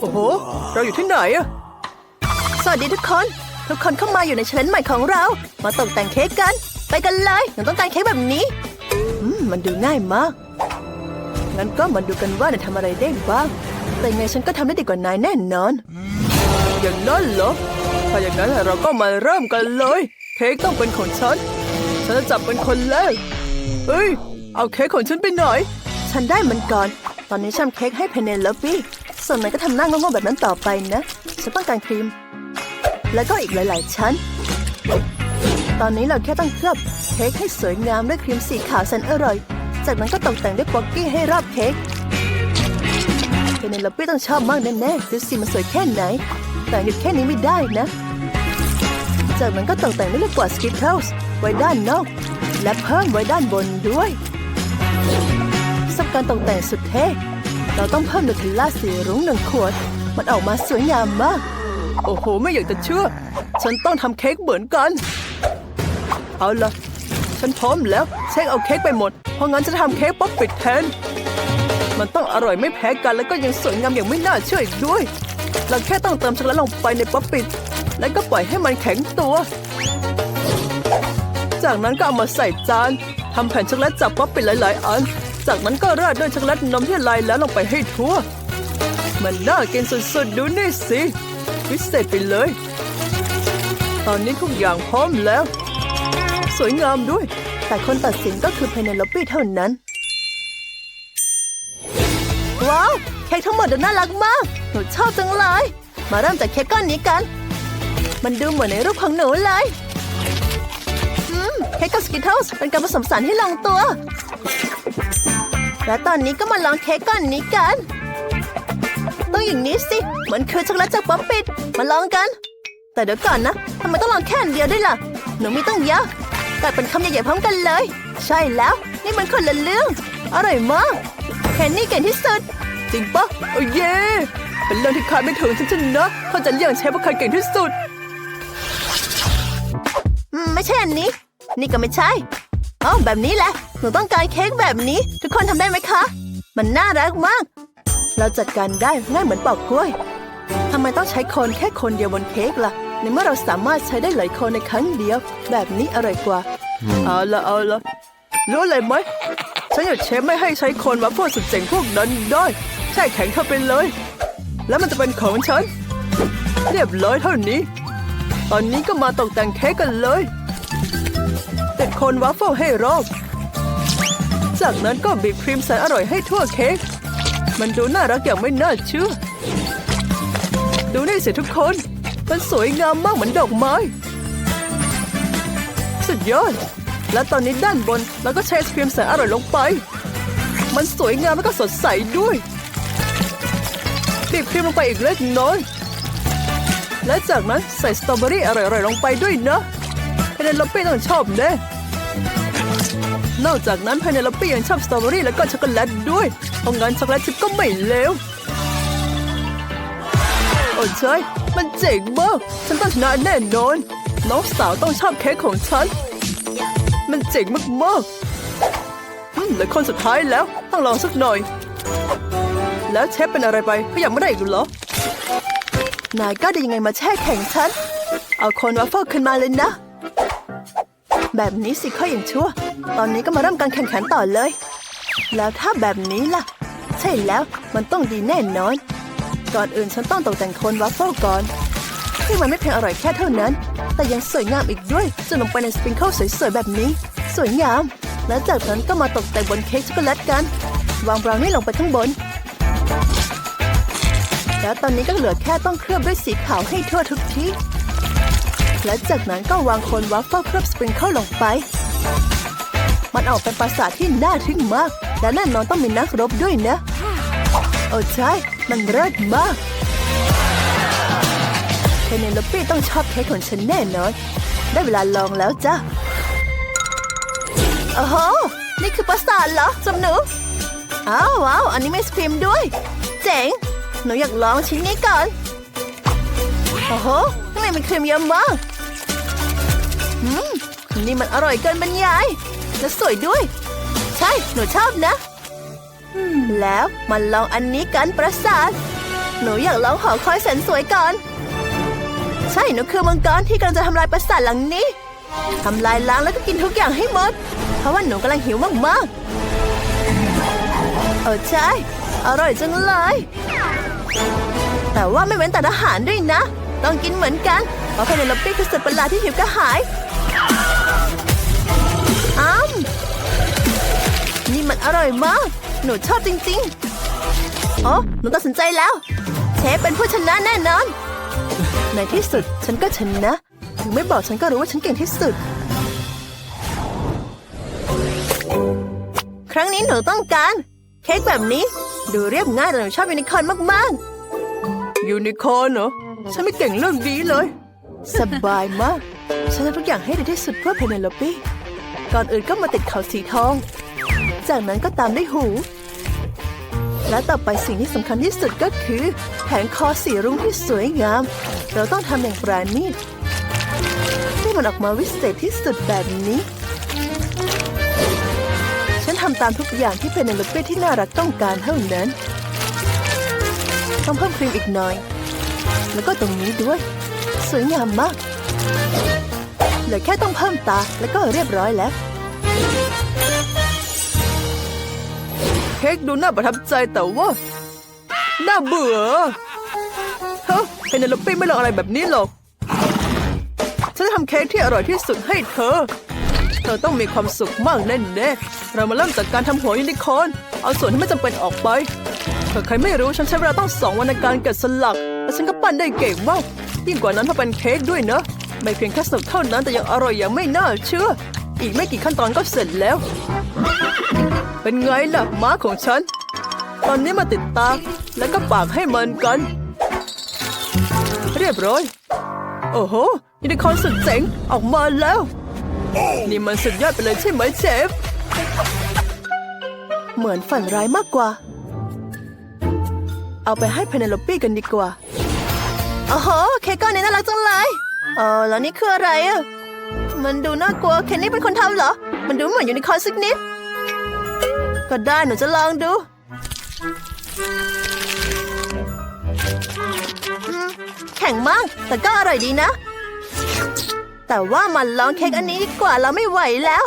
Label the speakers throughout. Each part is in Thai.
Speaker 1: โอ้โห เราอยู่ที่ไหนอะ
Speaker 2: สวัสดีทุกคน ทุกคนเข้ามาอยู่ในเชนใหม่ของเรา มาตกแต่งเค้กกัน ไปกันเลยหนูต้องการเค้กแบบนี้ อืม มันดูง่ายมาก งั้นก็มาดูกันว่านายทำอะไรได้บ้าง แต่ไงฉันก็ทำได้ดีกว่านายแน่นอน
Speaker 1: อย่างนั้นเหรอ ถ้าอย่างนั้นเราก็มาเริ่มกันเลย เค้กต้องเป็นของฉัน ฉันจะจับเป็นคนแรกเฮ้ย เอาเค้กของฉันไปไหน
Speaker 2: ฉันได้มันก่อน ตอนนี้ฉันทำเค้กให้เพนเนลลบี้ ส่วนนายก็ทำหน้างงๆแบบนั้นต่อไปนะ ฉันต้องการครีม แล้วก็อีกหลาย ๆ ชั้น ตอนนี้เราแค่ต้องเคลือบเค้กให้สวยงามด้วยครีมสีขาวแสนอร่อย จากนั้นก็ตกแต่งด้วยป๊อกกี้ให้รอบเค้กเพนเนลลบี้ต้องชอบมากแน่ๆดูสิมันสวยแค่ไหน แต่หยุดแค่นี้ไม่ได้นะ จากนั้นก็ตกแต่งด้วยลูกกวาดสกิทเทิลส์ไว้ด้านนอก และเพิ่มไว้ด้านบนด้วยสำหรับการตกแต่งสุดเท่ เราต้องเพิ่มนูเทลล่าสีรุ้งหนึ่งขวด มันออกมาสวยงามมาก
Speaker 1: โอ้โห ไม่อยากจะเชื่อ ฉันต้องทำเค้กเหมือนกัน เอาละฉันพร้อมแล้วเช็คเอาเค้กไปหมด เพราะงั้นจะทำเค้กป๊อปปิดแทน มันต้องอร่อยไม่แพ้กันแล้วก็ยังสวยงามอย่างไม่น่าเชื่ออีกด้วย เราแค่ต้องเติมช็อกโกแลตลงไปในป๊อปปิด แล้วก็ปล่อยให้มันแข็งตัว จากนั้นก็เอามาใส่จานทำแผ่นช็อกโกแลตจากป๊อปปิดหลาย ๆ อัน จากนั้นก็ราดด้วยช็อกโกแลตนมที่ละลายแล้วลงไปให้ทั่ว มันน่ากินสุดๆ ดูนี่สิพิเศษไปเลย ตอนนี้ทุกอย่างพร้อมแล้ว สวยงามด้วย
Speaker 2: แต่คนตัดสินก็คือเพนเนลลบี้เท่านั้น ว้าว เค้กทั้งหมดดูน่ารักมาก หนูชอบจังเลย มาเริ่มจากเค้กก้อนนี้กัน มันดูเหมือนในรูปของหนูเลยอืมเค้กกับสกิทเทิลส์เป็นการผสมสารที่ลงตัว และตอนนี้ก็มาลองเค้กก้อนนี้กัน ต้องอย่างนี้สิมือนคือช็อกโกแลตจากป๊อปปิดมาลองกัน แต่เดี๋ยวก่อนนะทำไมต้องลองแค่อันเดียวด้วยล่ะ หนูมีตั้งเยอะแต่เป็นคำใหญ่ๆพร้อมกันเลย ใช่แล้ว นี่มันคนละเรื่อง อร่อยมากแคนนี่เก่งที่สุด
Speaker 1: จริงปะโอ้เย่เป็นเรื่องที่คาดไม่ถึงฉันชนะเขาจะเลี้ยงเชฟว่าใครเก่งที่สุด
Speaker 2: อืมไม่ใช่อันนี้ นี่ก็ไม่ใช่ อ๋อแบบนี้แหละ หนูต้องการเค้กแบบนี้ ทุกคนทำได้ไหมคะ มันน่ารักมาก เราจัดการได้ง่ายเหมือนปอกกล้วยทำไมต้องใช้คนแค่คนเดียวบนเค้กล่ะ ในเมื่อเราสามารถใช้ได้หลายคนในครั้งเดียว แบบนี้อร่อยกว่า
Speaker 1: เอาละเอาละรู้อะไรไหมฉันอยากเชฟไม่ให้ใช้คนมาพวกสุดเจ๋งพวกนั้นได้แช่แข็งเข้าไปเลย แล้วมันจะเป็นของฉัน เรียบร้อยเท่านี้ ตอนนี้ก็มาตกแต่งเค้กกันเลย ติดคนวัฟเฟิลให้รอบจากนั้นก็บีบครีมแสนอร่อยให้ทั่วเค้ก มันดูน่ารักอย่างไม่น่าเชื่อ ดูนี่สิทุกคน มันสวยงามมากเหมือนดอกไม้ สุดยอด และตอนนี้ด้านบนเราก็ใช้ครีมแสนอร่อยลงไป มันสวยงามแล้วก็สดใสด้วยบีบครีมลงไปอีกเล็กน้อย และจากนั้นใส่สตรอเบอรี่อร่อยๆลงไปด้วยนะ เพเนลอปปี้ต้องชอบแน่นอกจากนั้นเพเนลอปปี้ยังชอบสตรอเบอรี่แล้วก็ช็อกโกแลตด้วยเพราะงั้นช็อกโกแลตชิพก็ไม่เลวโอ้ใช่มันเจ๋งมากฉันต้องชนะแน่นอน น้องสาวต้องชอบเค้กของฉัน มันเจ๋งมากๆอืมเหลือคนสุดท้ายแล้วต้องลองสักหน่อย แล้วเชฟเป็นอะไรไปเขายังไม่ได้อีกเหรอ
Speaker 2: นายก็ได้ยังไงมาแช่แข็งฉัน เอาคนวัฟเฟิลขึ้นมาเลยนะ แบบนี้สิค่อยยังชั่ว ตอนนี้ก็มาเริ่มการแข่งขันต่อเลย แล้วถ้าแบบนี้ล่ะ ใช่แล้วมันต้องดีแน่นอน ก่อนอื่นฉันต้องตกแต่งโคนวัฟเฟิลก่อนที่มันไม่เพียงอร่อยแค่เท่านั้น แต่ยังสวยงามอีกด้วยจะลงไปในสปริงเกิลสวยๆแบบนี้ สวยงาม แล้วจากนั้นก็มาตกแต่งบนเค้กช็อกโกแลตกัน วางบราวนี่ลงไปข้างบน แล้วตอนนี้ก็เหลือแค่ต้องเคลือบด้วยสีขาวให้ทั่วทุกที่ และจากนั้นก็วางคนวัฟเฟิลเคลือบสปริงเกิลลงไป มันออกเป็นปราสาทที่น่าทึ่งมาก และแน่นอนต้องมีนักรบด้วยนะ โอ้ใช่ มันเลิศมากเพเนลปี้ต้องชอบเค้กของฉันแน่นอน ได้เวลาลองแล้วจ้ะโอ้โห นี่คือปราสาทเหรอจำหนูอ้าวว้าวอันนี้มีไอศครีมด้วย เจ๋ง หนูอยากลองชิ้นนี้ก่อน โอ้โหข้างในมันครีมเยอะมาก นี่มันอร่อยเกินบรรยายและสวยด้วย ใช่ หนูชอบนะ แล้วมาลองอันนี้กันประสาท หนูอยากลองหอคอยแสนสวยก่อน ใช่ หนูคือมังกรที่กำลังจะทำลายปราสาทหลังนี้ทำลายล้างแล้วก็กินทุกอย่างให้หมด เพราะว่าหนูกำลังหิวมากๆ เออใช่ อร่อยจังเลย แต่ว่าไม่เว้นแต่อาหารด้วยนะ ต้องกินเหมือนกันเพราะเพเนโลปี้คือสัตว์ประหลาดที่หิวกระหายอ้ามนี่มันอร่อยมาก หนูชอบจริงๆ อ๋อ หนูตัดสินใจแล้ว เชฟเป็นผู้ชนะแน่นอน ในที่สุดฉันก็ชนะ ถึงไม่บอกฉันก็รู้ว่าฉันเก่งที่สุด ครั้งนี้หนูต้องการ เค้กแบบนี้ ดูเรียบง่ายแต่หนูชอบยูนิคอร์นมาก
Speaker 1: ยูนิคอร์นเหรอ ฉันไม่เก่งเรื่องนี้เลย
Speaker 2: สบายมาก ฉันทำทุกอย่างให้ดีที่สุดเพื่อเพเนโลปี้ก่อนอื่นก็มาติดเขาสีทอง จากนั้นก็ตามด้วยหู และต่อไปสิ่งที่สำคัญที่สุดก็คือ แผงคอสีรุ้งที่สวยงาม เราต้องทำอย่างปราณีตให้มันออกมาวิเศษที่สุดแบบนี้ ฉันทำตามทุกอย่างที่เพเนโลปี้ที่น่ารักต้องการเท่านั้น ต้องเพิ่มครีมอีกหน่อย แล้วก็ตรงนี้ด้วย สวยงามมากเหลือแค่ต้องเพิ่มตาแล้วก็เรียบร้อยแล้ว
Speaker 1: เค้กดูน่าประทับใจแต่ว่า น่าเบื่อเฮ้เพนเนลปี้ไม่ลองอะไรแบบนี้หรอกฉันจะทำเค้กที่อร่อยที่สุดให้เธอ เธอต้องมีความสุขมากแน่ๆ เรามาเริ่มจากการทำหัวยูนิคอร์น เอาส่วนที่ไม่จำเป็นออกไปเผื่อใครไม่รู้ฉันใช้เวลาต้องสองวันในการแกะสลัก และฉันก็ปั้นได้เก่งมากยิ่งกว่านั้นถ้าเป็นเค้กด้วยนะ ไม่เพียงแค่สนุกเท่านั้นแต่ยังอร่อยอย่างไม่น่าเชื่อ อีกไม่กี่ขั้นตอนก็เสร็จแล้ว เป็นไงล่ะม้าของฉัน ตอนนี้มาติดตาแล้วก็ปากให้มันกัน เรียบร้อย โอ้โหยูนิคอร์นสุดเจ๋งออกมาแล้ว นี่มันสุดยอดไปเลยใช่ไหมเชฟ
Speaker 2: เหมือนฝันร้ายมากกว่า เอาไปให้เพเนโลปี้กันดีกว่าโอ้โหเค้กก้อนนี้น่ารักจังเลยเออแล้วนี่คืออะไรอะมันดูน่ากลัวเคนนี่เป็นคนทำเหรอ มันดูเหมือนยูนิคอร์นสักนิด ก็ได้หนูจะลองดูแข็งมาก แต่ก็อร่อยดีนะ แต่ว่ามันลองเค้กอันนี้ดีกว่าเราไม่ไหวแล้ว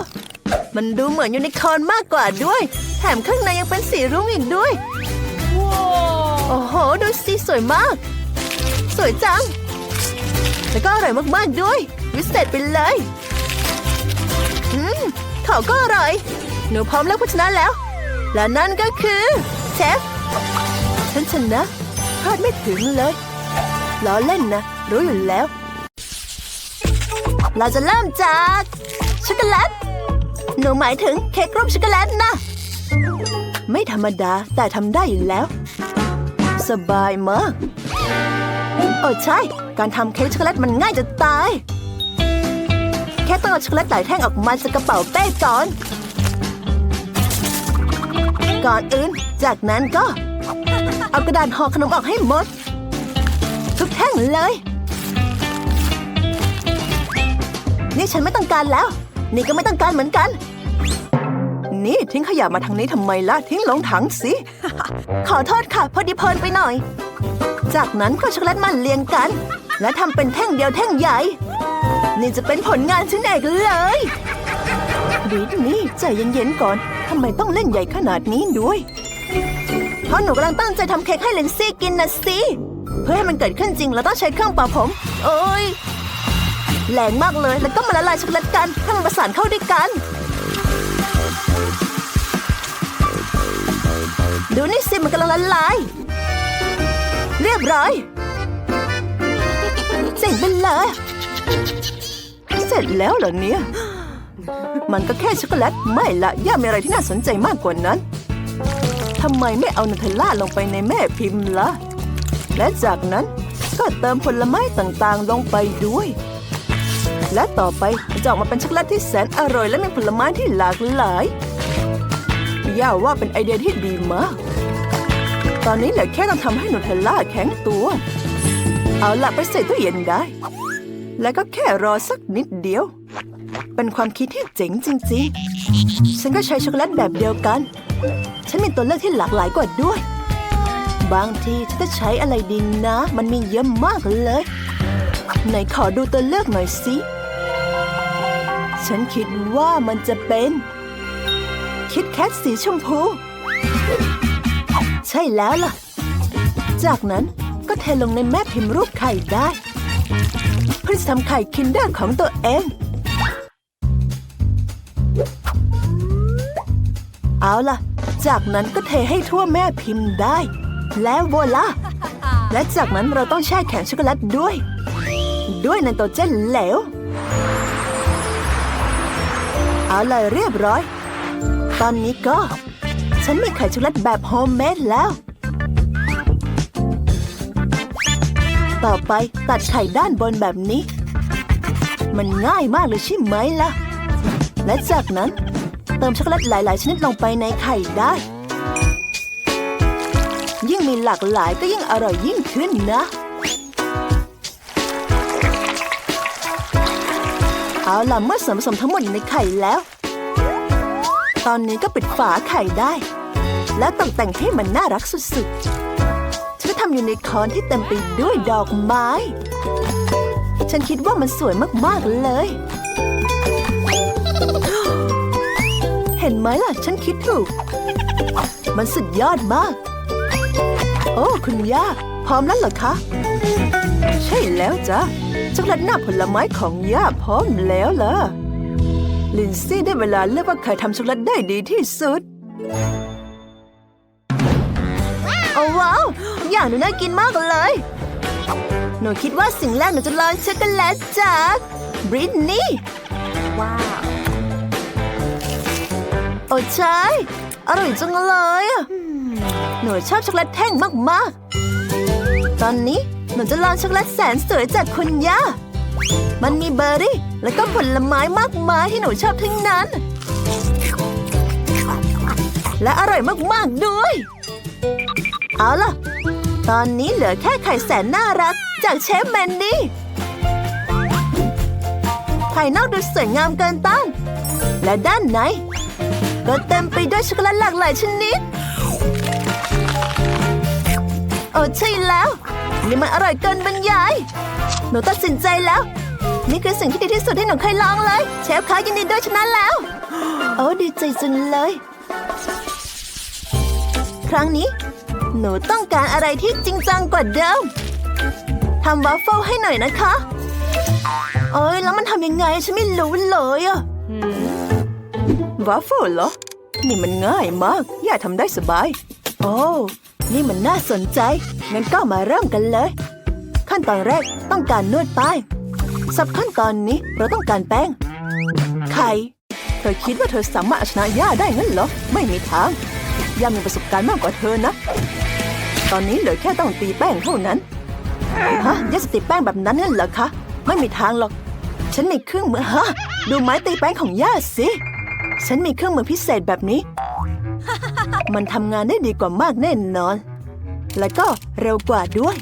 Speaker 2: มันดูเหมือนยูนิคอร์นมากกว่าด้วย แถมข้างในยังเป็นสีรุ้งอีกด้วย โอ้โห ดูสิสวยมาก สวยจัง แล้วก็อร่อยมากๆด้วย วิเศษไปเลย อืมเขาก็อร่อย หนูพร้อมแล้วผู้ชนะแล้ว และนั่นก็คือเชฟฉันชนะคาดไม่ถึงเลยล้อเล่นนะ รู้อยู่แล้ว เราจะเริ่มจากช็อกโกแลต หนูหมายถึงเค้กรูปช็อกโกแลตนะ ไม่ธรรมดาแต่ทำได้อยู่แล้ว สบายมากโอ้ใช่ การทำเค้กช็อกโกแลตมันง่ายจะตาย แค่ต้องเอาช็อกโกแลตหลายแท่งออกมาจากกระเป๋าเป้ก่อน ก่อนอื่น จากนั้นก็ เอากระดาษห่อขนมออกให้หมด ทุกแท่งเลย นี่ฉันไม่ต้องการแล้ว นี่ก็ไม่ต้องการเหมือนกัน นี่ทิ้งขยะมาทางนี้ทำไมล่ะ ทิ้งลงถังสิ ขอโทษค่ะ พอดีเพลินไปหน่อย จากนั้นก็ช็อกโกแลตมาเรียงกัน และทำเป็นแท่งเดียวแท่งใหญ่ นี่จะเป็นผลงานชิ้นเอกเลยดีนี่ใจเย็นๆก่อนทำไมต้องเล่นใหญ่ขนาดนี้ด้วย เพราะหนูกำลังตั้งใจทำเค้กให้เลนซี่กินนะสิเพื่อให้มันเกิดขึ้นจริงเราต้องใช้เครื่องเป่าผม โอ้ยแรงมากเลยแล้วก็มาละลายช็อกโกแลตกันให้มันประสานเข้าด้วยกัน ดูนี่สิมันกำลังละลาย เรียบร้อยเจ๋งไปเลยเสร็จแล้วเหรอเนี่ย มันก็แค่ช็อกโกแลตไม่ละย่ามีอะไรที่น่าสนใจมากกว่านั้นทำไมไม่เอานูเทลล่าลงไปในแม่พิมพ์ล่ะ และจากนั้นก็เติมผลไม้ต่างๆลงไปด้วย และต่อไปจะออกมาเป็นช็อกโกแลตที่แสนอร่อยและมีผลไม้ที่หลากหลาย ย่าว่าเป็นไอเดียที่ดีมาก ตอนนี้เหลือแค่ต้องทำให้นูเทลล่าแข็งตัว เอาล่ะไปใส่ตู้เย็นได้ แล้วก็แค่รอสักนิดเดียว เป็นความคิดที่เจ๋งจริงๆ ฉันก็ใช้ช็อกโกแลตแบบเดียวกัน ฉันมีตัวเลือกที่หลากหลายกว่าด้วย บางทีฉันจะใช้อะไรดีนะ มันมีเยอะมากเลย ไหนขอดูตัวเลือกหน่อยสิ ฉันคิดว่ามันจะเป็น คิดแคทสีชมพู ใช่แล้วล่ะ จากนั้นก็เทลงในแม่พิมพ์รูปไข่ได้ เพื่อจะทำไข่คินเดอร์ของตัวเอง เอาล่ะ จากนั้นก็เทให้ทั่วแม่พิมพ์ได้ แล้วโวล่าและจากนั้นเราต้องแช่แข็งช็อกโกแลตด้วย ด้วยไนโตรเจนเหลว เอาเลยเรียบร้อย ตอนนี้ก็ ฉันมีไข่ช็อกโกแลตแบบโฮมเมดแล้ว ต่อไปตัดไข่ด้านบนแบบนี้ มันง่ายมากเลยใช่ไหมล่ะ และจากนั้น เติมช็อกโกแลตหลาย ๆ ชนิดลงไปในไข่ได้ ยิ่งมีหลากหลายก็ยิ่งอร่อยยิ่งขึ้นนะเอาล่ะเมื่อส่วนผสมทั้งหมดในไข่แล้ว ตอนนี้ก็ปิดฝาไข่ได้ แล้วตกแต่งให้มันน่ารักสุดๆ ฉันทำยูนิคอร์นที่เต็มไปด้วยดอกไม้ ฉันคิดว่ามันสวยมากๆเลย เห็นไหมล่ะ ฉันคิดถูก มันสุดยอดมาก โอ้ คุณย่า พร้อมแล้วเหรอคะ ใช่แล้วจ้ะช็อกโกแลตหน้าผลไม้ของย่าพร้อมแล้วล่ะ ลินซี่ได้เวลาเลือกว่าใครทำช็อกโกแลตได้ดีที่สุด โอ้ว้าวอย่างหนูน่ากินมากเลย หนูคิดว่าสิ่งแรกหนูจะลองช็อกโกแลตจากบริตนี่
Speaker 3: ว้าว
Speaker 2: โอ้ใช่ อร่อยจังเลยอะหนูชอบช็อกโกแลตแท่งมาก ๆ ตอนนี้หนูจะลองช็อกโกแลตแสนสวยจากคุณย่า มันมีเบอร์รี่ แล้วก็ผลไม้มากมายที่หนูชอบทั้งนั้น และอร่อยมากๆด้วย เอาล่ะ ตอนนี้เหลือแค่ไข่แสนน่ารัก จากเชฟแมนดี้ภายนอกดูสวยงามเกินต้าน และด้านในก็เต็มไปด้วยช็อกโกแลตหลากหลายชนิด โอ้ใช่แล้ว นี่มันอร่อยเกินบรรยาย หนูตัดสินใจแล้ว นี่คือสิ่งที่ดีที่สุดที่หนูเคยลองเลย เชฟคะยินดีด้วยชนะแล้ว โอ้ดีใจจังเลย ครั้งนี้ หนูต้องการอะไรที่จริงจังกว่าเดิมทำวัฟเฟิลให้หน่อยนะคะเอ้ยแล้วมันทำยังไงฉันไม่รู้เลยอะวัฟเฟิลเหรอ นี่มันง่ายมากย่าทำได้สบาย โอ้ นี่มันน่าสนใจ งั้นก็มาเริ่มกันเลย ขั้นตอนแรกต้องการนวดป้งสับขั้นตอนนี้เราต้องการแป้ง ไข่ เธอคิดว่าเธอสามารถชนะย่าได้งั้นเหรอ ไม่มีทาง ย่ามีประสบการณ์มากกว่าเธอนะ ตอนนี้เหลือแค่ต้องตีแป้งเท่านั้น ฮะย่าจะตีแป้งแบบนั้นงั้นเหรอคะ ไม่มีทางหรอก ฉันมีเครื่องมือฮะ ดูไม้ตีแป้งของย่าสิ ฉันมีเครื่องมือพิเศษแบบนี้ มันทำงานได้ดีกว่ามากแน่นอน และก็เร็วกว่าด้วย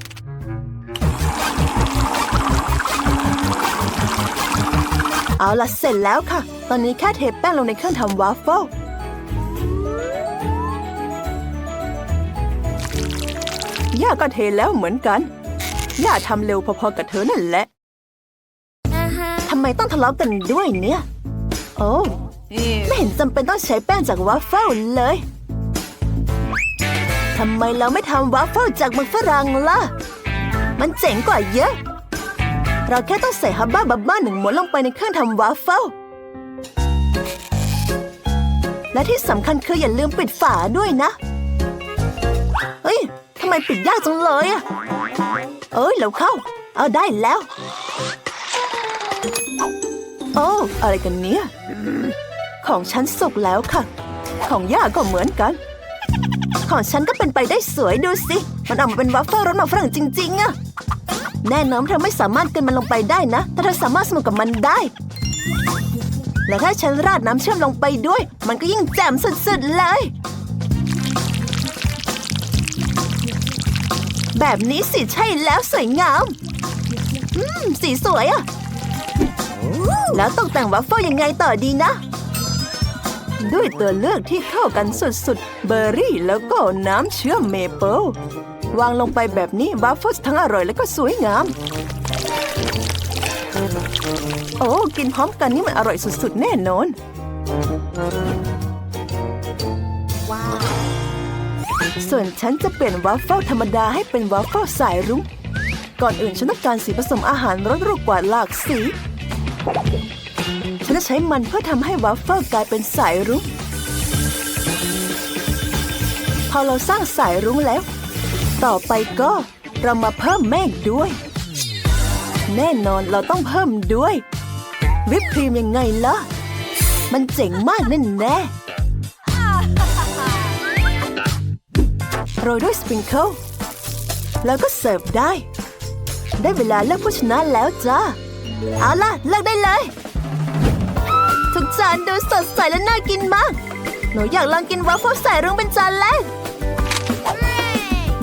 Speaker 2: เอาล่ะเสร็จแล้วค่ะ ตอนนี้แค่เทแป้งลงในเครื่องทำวาฟเฟิลย่าก็เทแล้วเหมือนกัน ย่าทำเร็วพอๆกับเธอนั่นแหละ
Speaker 3: อ่าฮะ
Speaker 2: ทำไมต้องทะเลาะกันด้วยเนี่ย โอ้ ไม่เห็นจำเป็นต้องใช้แป้งจากวาฟเฟิลเลย ทำไมเราไม่ทำวาฟเฟิลจากหมึกฝรั่งล่ะ มันเจ๋งกว่าเยอะ เราแค่ต้องใส่ฮับบ้าบับบ้าหนึ่งม้วนลงไปในเครื่องทำวาฟเฟิล และที่สำคัญคืออย่าลืมปิดฝาด้วยนะ เฮ้ยทำไมปิดยากจังเลยอะเอ้ยเราเข้า เอาได้แล้ว โอ้อะไรกันเนี่ย ของฉันสุกแล้วค่ะ ของย่าก็เหมือนกัน ของฉันก็เป็นไปได้สวยดูสิ มันออกมาเป็นวัฟเฟิลรสหมักฝรั่งจริงๆอะแน่นอนเธอไม่สามารถกินมันลงไปได้นะ แต่เธอสามารถสนุกกับมันได้ และถ้าฉันราดน้ำเชื่อมลงไปด้วย มันก็ยิ่งแจ่มสุดๆเลย แบบนี้สิใช่แล้วสวยงาม อืม สีสวยอะแล้วตกแต่งวัฟเฟิลยังไงต่อดีนะ ด้วยตัวเลือกที่เข้ากันสุดๆ เบอร์รี่แล้วก็น้ำเชื่อมเมเปิลวางลงไปแบบนี้วัฟเฟิลทั้งอร่อยและก็สวยงาม โอ้กินพร้อมกันนี่มันอร่อยสุดๆ แน่นอน
Speaker 3: ว้าว
Speaker 2: ส่วนฉันจะเปลี่ยนวัฟเฟิลธรรมดาให้เป็นวัฟเฟิลสายรุ้งก่อนอื่นฉันต้องการสีผสมอาหารรสรูกว่าหลากสี ใช้มันเพื่อทำให้วัฟเฟิลกลายเป็นสายรุ้ง พอเราสร้างสายรุ้งแล้ว ต่อไปก็เรามาเพิ่มเมฆด้วย แน่นอนเราต้องเพิ่มด้วย วิปครีมยังไงล่ะ มันเจ๋งมากแน่แน่โรยด้วยสปริงเกิลแล้วก็เสิร์ฟได้ ได้เวลาเลือกผู้ชนะแล้วจ้า เอาล่ะ เลือกได้เลยาน ดูสดใสและน่ากินมาก หนูอยากลองกินวาฟเฟิลใส่รุ้งเป็นจานแรก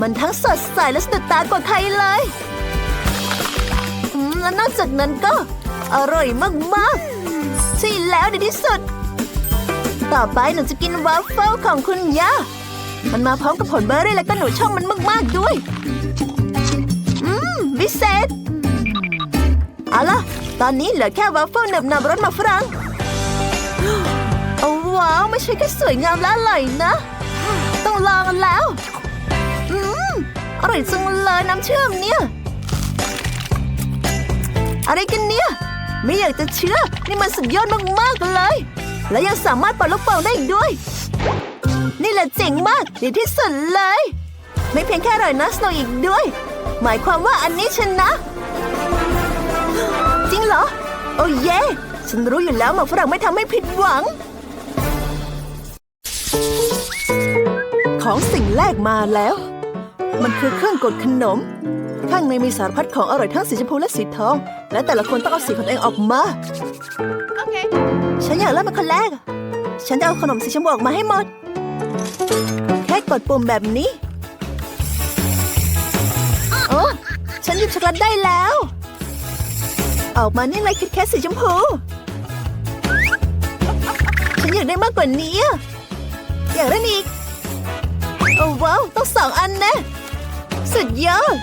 Speaker 2: มันทั้งสดใสและสะดุดตากว่าใครเลยและนอกจากนั้นก็ อร่อยมากๆใช่แล้วดีที่สุด ต่อไปหนูจะกินวาฟเฟิลของคุณย่า มันมาพร้อมกับผลเบอร์รี่และก็หนูชอบมันมากๆด้วย อืมวิเศษเอาล่ะตอนนี้เหลือแค่วาฟเฟิลหนึบหนับรสมาฝรั่ง ว้าว ไม่ใช่แค่สวยงามและอร่อยนะ ต้องลองแล้ว อืมอร่อยจังเลยน้ำเชื่อมเนี่ย อะไรกันเนี่ย ไม่อยากจะเชื่อ นี่มันสุดยอดมากๆเลย และยังสามารถเป่าลูกโป่งได้อีกด้วย นี่แหละเจ๋งมากดีที่สุดเลย ไม่เพียงแค่อร่อยนะสโนอีกด้วย หมายความว่าอันนี้ชนะ จริงเหรอ โอ้เย่ฉันรู้อยู่แล้วหมากฝรั่งไม่ทำให้ผิดหวัง ของสิ่งแรกมาแล้ว มันคือเครื่องกดขนม ข้างในมีสารพัดของอร่อยทั้งสีชมพูและสีทอง และแต่ละคนต้องเอาสีของตัวเองออกมา
Speaker 3: โอเค
Speaker 2: ฉันอยากเริ่มเป็นคนแรก ฉันจะเอาขนมสีชมพูออกมาให้หมด แค่กดปุ่มแบบนี้ โอ้ฉันหยิบช็อกโกแลตได้แล้ว ออกมานี่เลยคิดแค่สีชมพู ฉันอยากได้มากกว่านี้ อะอยากได้อีก โอ้ว้าว ต้องสองอันนะ สุดยอด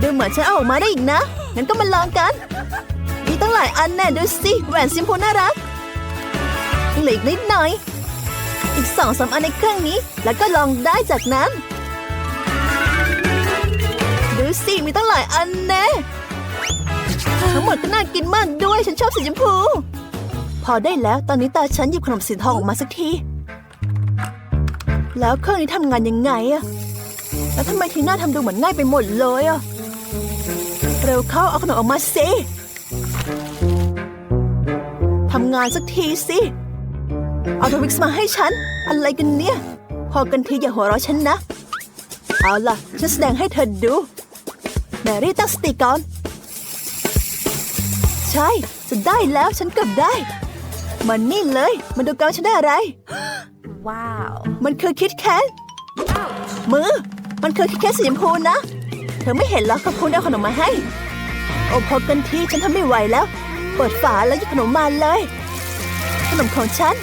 Speaker 2: ดูเหมือนฉันเอาออกมาได้อีกนะ งั้นก็มาลองกัน มีตั้งหลายอันแน่ดูสิ แหวนสีชมพูน่ารักเหลืออีกนิดหน่อย อีกสองสามอันในเครื่องนี้ แล้วก็ลองได้จากนั้น ดูสิ มีตั้งหลายอันแน่ทั้งหมดก็น่ากินมากด้วย ฉันชอบสีชมพู พอได้แล้ว ตอนนี้ตาฉันหยิบขนมสีทองออกมาสักที แล้วเครื่องนี้ทำงานยังไงอะแล้วทำไมทีน่าทำดูเหมือนง่ายไปหมดเลยอะเร็วเข้าเอาขนมออกมาสิทำงานสักทีสิ เอาทวิกซ์มาให้ฉัน อะไรกันเนี่ย พอกันทีอย่าหัวเราะฉันนะ เอาล่ะ ฉันแสดงให้เธอดูแมรี่ตั้งสติก่อน ใช่ จะได้แล้วฉันเกือบได้ มันนี่เลยมาดูกันว่าฉันได้อะไร
Speaker 3: ว้าว
Speaker 2: มันคือคิดแคทมือ มันคือคิดแคทสีชมพูนะ เธอไม่เห็นเหรอขอบคุณเอาขนมมาให้ โอ้พอกันทีฉันทำไม่ไหวแล้ว เปิดฝาแล้วหยิบขนมมาเลย ขนมของฉัน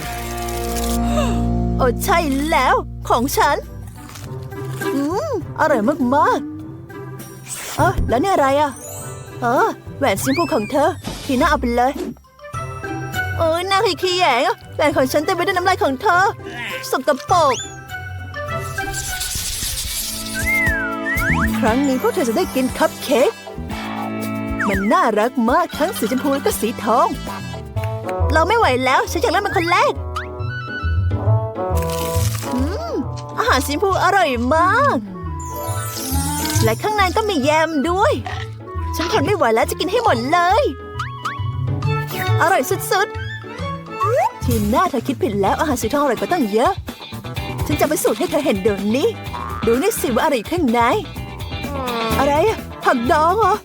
Speaker 2: โอ้ใช่แล้วของฉัน อืม อร่อยมากๆ เออแล้วนี่อะไรอะ เออแหวนสีชมพูของเธอ ทีน่าเอาไปเลย เออหน้าขี้แยงแหวนของฉันเต็มไปด้วยน้ำลายของเธอ สกปรกครั้งนี้พวกเธอจะได้กินคัพเค้กมันน่ารักมากทั้งสีชมพูและก็สีทอง เราไม่ไหวแล้ว ฉันอยากเริ่มเป็นคนแรกอืมอาหารสีชมพูอร่อยมาก และข้างในก็มีแยมด้วย ฉันทนไม่ไหวแล้วจะกินให้หมดเลย อร่อยสุดๆ ทีหน้าเธอคิดผิดแล้วอาหารสีทองอร่อยกว่าตั้งเยอะ ฉันจะไปสูตรให้เธอเห็นเดี๋ยวนี้ ดูนี่สิว่าอะไรอยู่ข้างในอะไรอะผักดองเหรอ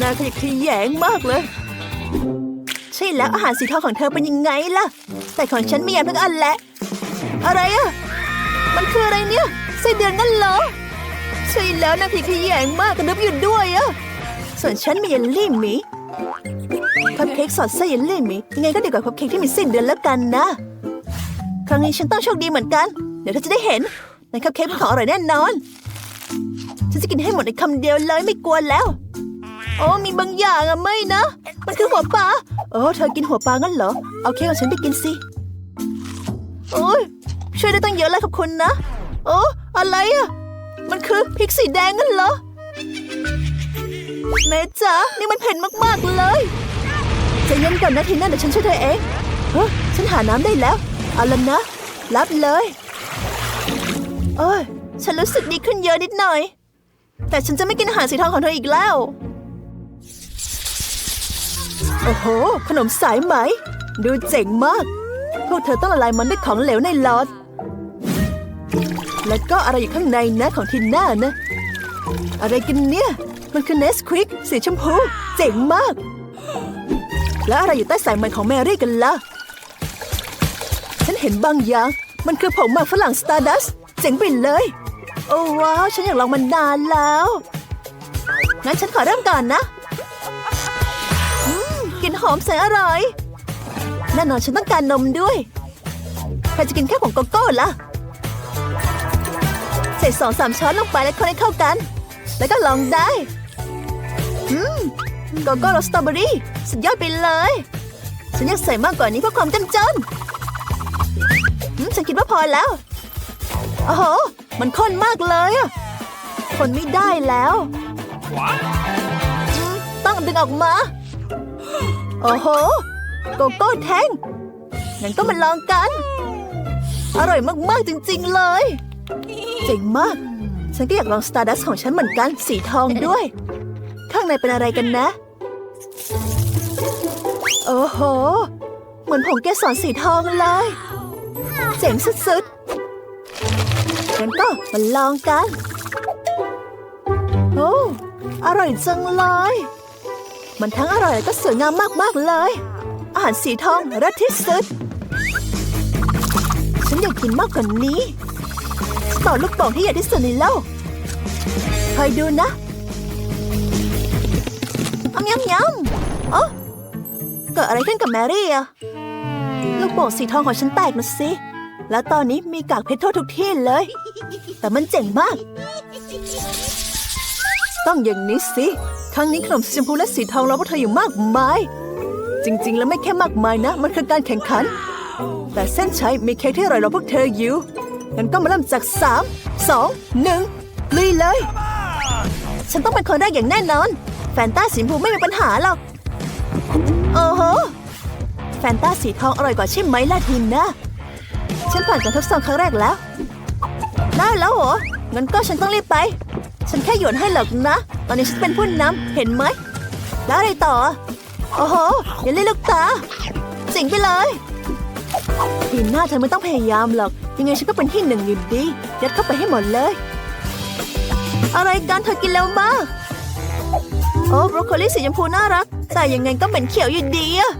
Speaker 2: น่าขยะแขยงมากเลย ใช่แล้วอาหารสีทองของเธอเป็นยังไงล่ะ แต่ของฉันมีแยมทั้งอันแหละ อะไรอะมันคืออะไรเนี่ยไส้เดือนนั่นเหรอ ใช่แล้วน่าขยะแขยงมากกระดึบอยู่ด้วยอะส่วนฉันมีเยลลี่หมี คัพเค้กสอดไส้เยลลี่มียังไงก็ดีกว่าคัพเค้กที่มีไส้นเดือนแล้วกันนะ ครั้งนี้ฉันต้องโชคดีเหมือนกัน เดี๋ยวเธอจะได้เห็นในคัพเค้กเป็นของอร่อยแน่นอน ฉันจะกินให้หมดในคำเดียวเลยไม่กลัวแล้วโอ้มีบางอย่างอะไม่นะ มันคือหัวปลาโอ้เธอกินหัวปลางั้นเหรอ เอาเค้กของฉันไปกินสิโอ้ยช่วยได้ตั้งเยอะเลยขอบคุณนะ โอ้อะไรอะมันคือพริกสีแดงงั้นเหรอแม่จ๋านี่มันเผ็ดมากๆเลย ใจเย็นก่อนนะทีน่าเดี๋ยวฉันช่วยเธอเองเฮ้ยฉันหาน้ำได้แล้ว เอาละนะ รับเลยโอ้ยฉันรู้สึกดีขึ้นเยอะนิดหน่อย แต่ฉันจะไม่กินอาหารสีทองของเธออีกแล้ว โอ้โห ขนมสายไหม ดูเจ๋งมาก พวกเธอต้องละลายมันด้วยของเหลวในหลอด แล้วก็อะไรอยู่ข้างในนะของทินน่านะ อะไรกันเนี่ย มันคือเนสควิกสีชมพู เจ๋งมาก แล้วอะไรอยู่ใต้สายไหมของแมรี่กันล่ะ ฉันเห็นบางอย่าง มันคือผงหมากฝรั่งสตาร์ดัสเจ๋งไปเลย โอ้ว้าว ฉันอยากลองมันนานแล้ว งั้นฉันขอเริ่มก่อนนะอืมกลิ่นหอมแสนอร่อยแน่นอนฉันต้องการนมด้วยใครจะกินแค่ผงโกโก้ล่ะใส่สองสามช้อนลงไปแล้วคนให้เข้ากัน แล้วก็ลองได้ อืม โกโก้รสสตรอเบอรี่สุดยอดไปเลย ฉันอยากใส่มากกว่านี้เพื่อความจำจ้นอืมฉันคิดว่าพอแล้วโอ้โห มันข้นมากเลยอะคนไม่ได้แล้วอืมต้องดึงออกมา โอ้โห โกโก้แท่งงั้นก็มาลองกัน อร่อยมาก ๆ จริง ๆ เลย เจ๋งมาก ฉันก็อยากลองสตาร์ดัสของฉันเหมือนกัน สีทองด้วย ข้างในเป็นอะไรกันนะ โอ้โห เหมือนผงเกสรสีทองเลย เจ๋งสุดๆงั้นก็มาลองกัน โอ้ อร่อยจังเลย มันทั้งอร่อยและก็สวยงามมากๆเลย อาหารสีทองรัดที่สุด ฉันอยากกินมากกว่านี้ต่อลูกโป่งที่ใหญ่ที่สุดในโลกคอยดูนะอ้ำยำยำโอ้ เกิดอะไรขึ้นกับแมรี่อะลูกโป่งสีทองของฉันแตกนะสิ แล้วตอนนี้มีกากเพชรทั่วทุกที่เลย แต่มันเจ๋งมาก ต้องอย่างนี้สิ ครั้งนี้ขนมสีชมพูและสีทองรอพวกเธออยู่มากมาย จริง ๆ แล้วไม่แค่มากมายนะ มันคือการแข่งขัน แต่เส้นชัยมีเค้กที่อร่อยรอพวกเธออยู่ งั้นก็มาเริ่มจากสามสองหนึ่งลุยเลย ฉันต้องเป็นคนแรกอย่างแน่นอน แฟนต้าสีชมพูไม่มีปัญหาหรอก โอ้โห แฟนตาสีทองอร่อยกว่าใช่ไหมล่ะทินนะ ฉันผ่านการทดสอบครั้งแรกแล้ว ได้แล้วเหรอ งั้นก็ฉันต้องรีบไป ฉันแค่โยนให้หรอกนะ ตอนนี้ฉันเป็นผู้นำเห็นไหม แล้วอะไรต่อ โอ้โห อย่าเล่นลูกตา สิงไปเลยทีหน้าเธอไม่ต้องพยายามหรอก ยังไงฉันก็เป็นที่หนึ่งอยู่ดียัดเข้าไปให้หมดเลย อะไรกันเธอกินแล้วมาก อ้บรอกโคลีสีชมพูน่ารัก แต่ยังไงก็เหม็นเขียวอยู่ดีอะ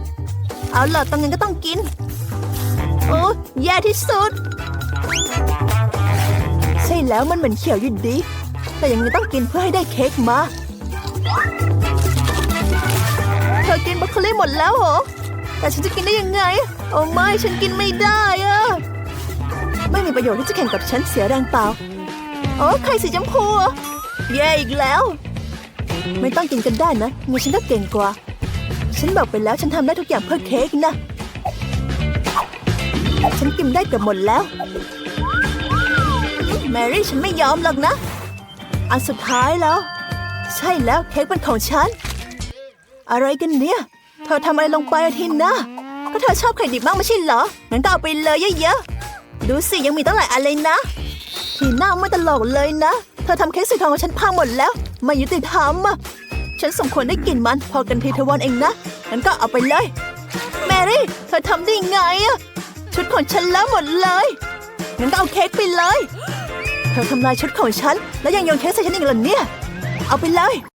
Speaker 2: เอาล่ะต้องงั้นก็ต้องกิน โอ้แย่ที่สุด ใช่แล้วมันเหมือนเขียวอยู่ดี แต่ยังไงต้องกินเพื่อให้ได้เค้กมาเธอกินบรอกโคลีหมดแล้วเหรอ แต่ฉันจะกินได้ยังไง โอ้ไม่ฉันกินไม่ได้อะไม่มีประโยชน์ที่จะแข่งกับฉันเสียแรงเปล่า โอ้ไข่สีชมพูแย่อีกแล้ว ไม่ต้องกินกันได้นะงั้นฉันก็เก่งกว่า ฉันบอกไปแล้วฉันทำได้ทุกอย่างเพื่อเค้กนะ ฉันกินได้เกือบหมดแล้ว แมรี่ฉันไม่ยอมหรอกนะ อันสุดท้ายแล้ว ใช่แล้วเค้กเป็นของฉัน อะไรกันเนี่ย เธอทำอะไรลงไปอะทินนะ ก็เธอชอบไข่ดิบมากไม่ใช่เหรอ งั้นก็เอาไปเลยเยอะๆ ดูสิยังมีตั้งหลายอันเลยนะทีน่าไม่ตลกเลยนะ เธอทำเค้กสีทองของฉันพังหมดแล้ว ไม่ยุติธรรมอะฉันสมควรได้กินมันพอกันทีเทวันเองนะงั้นก็เอาไปเลย แมรี่ เธอทำได้ไงอะชุดของฉันแล้วหมดเลยงั้นก็เอาเค้กไปเลย เธอทำลายชุดของฉัน แล้วยังโยนเค้กใส่ฉันอีกเหรอเนี่ย เอาไปเลย